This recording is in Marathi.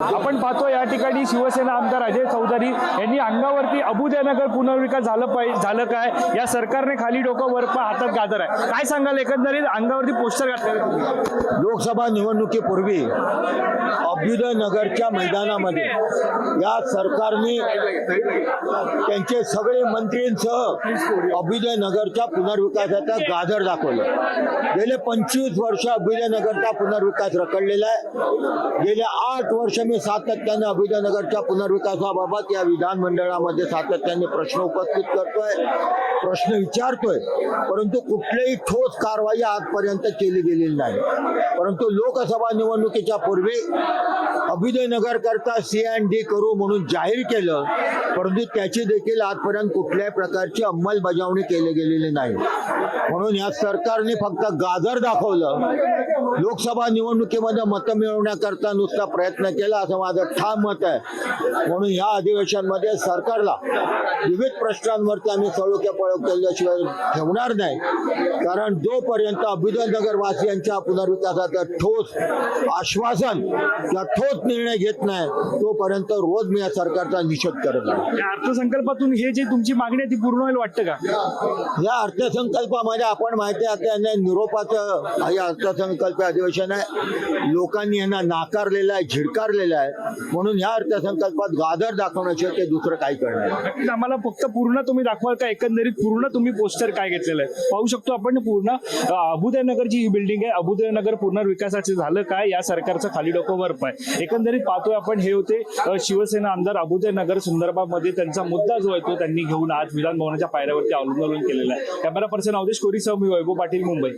आपण पाहतो या ठिकाणी शिवसेना आमदार अजय चौधरी यांनी अंगावरती अबुदयनगर पुनर्विकास झालं पाहिजे झालं काय? या सरकारने खाली डोकं वर हातात गाजर आहे. काय सांगाल एकंदरीत? अंगावरती पोस्टर घातले लोकसभा निवडणुकीपूर्वी अभ्युदय नगरच्या मैदानामध्ये या सरकारने त्यांचे सगळे मंत्रींसह अभ्युदयनगरच्या पुनर्विकासाचा गाजर दाखवलं. गेले पंचवीस वर्ष अभ्युदयनगरचा पुनर्विकास रखडलेला आहे. गेल्या आठ वर्ष मी सातत्याने अभिजयनगरच्या नगरच्या पुनर्विकासाबाबत या विधानमंडळामध्ये सातत्याने प्रश्न उपस्थित करतोय प्रश्न विचारतोय परंतु कुठलीही ठोस कारवाई आजपर्यंत केली गेलेली नाही. परंतु लोकसभा निवडणुकीच्या पूर्वी अभिजयनगर नगर करता सी अँड डी करू म्हणून जाहीर केलं परंतु त्याची देखील आजपर्यंत कुठल्याही प्रकारची अंमलबजावणी केली गेलेली नाही. म्हणून या सरकारने फक्त गाजर दाखवलं. लोकसभा निवडणुकीमध्ये मतं मिळवण्याकरता नुसता प्रयत्न केला असं माझं ठाम मत आहे. म्हणून या अधिवेशनमध्ये सरकारला विविध प्रश्नांवरती आम्ही सळोक्या पळो केल्याशिवाय ठेवणार नाही. कारण जोपर्यंत अभ्युदय नगर वासियांच्या पुनर्विकासाचं ठोस आश्वासन किंवा ठोस निर्णय घेत नाही तोपर्यंत रोज मी या सरकारचा निषेध करत आहे या अर्थसंकल्पातून हे जे तुमची मागणी आहे ती पूर्ण होईल वाटतं का? या अर्थसंकल्पामध्ये आपण माहिती आहे आता निरोपाचं हे अर्थसंकल्प अधिवेशन आहे. लोकांनी यांना नाकारलेलं आहे झिडकारलेलं आहे. म्हणून या अर्थसंकल्पात गाजर दाखवण्याशिवाय ते दुसरं काही करणार आम्हाला फक्त पूर्ण तुम्ही दाखवाल का? एकंदरीत पूर्ण तुम्ही पोस्टर काय घेतलेलं आहे? पाहू शकतो आपण पूर्ण. अबुदयनगर जी ही बिल्डिंग आहे. अबुदयनगर पुनर्विकासाचे झालं काय? या सरकारचं खाली डोकं वर पाय एकंदरीत पाहतोय आपण हे होते शिवसेना आमदार अबुदयनगर संदर्भामध्ये त्यांचा मुद्दा जो आहे तो त्यांनी घेऊन आज विधानभवनाच्या पायऱ्यावरती अवलंबून केलेला आहे. कॅमेरा पर्सन अवधेश कोरीसह मी वैभव पाटील मुंबई.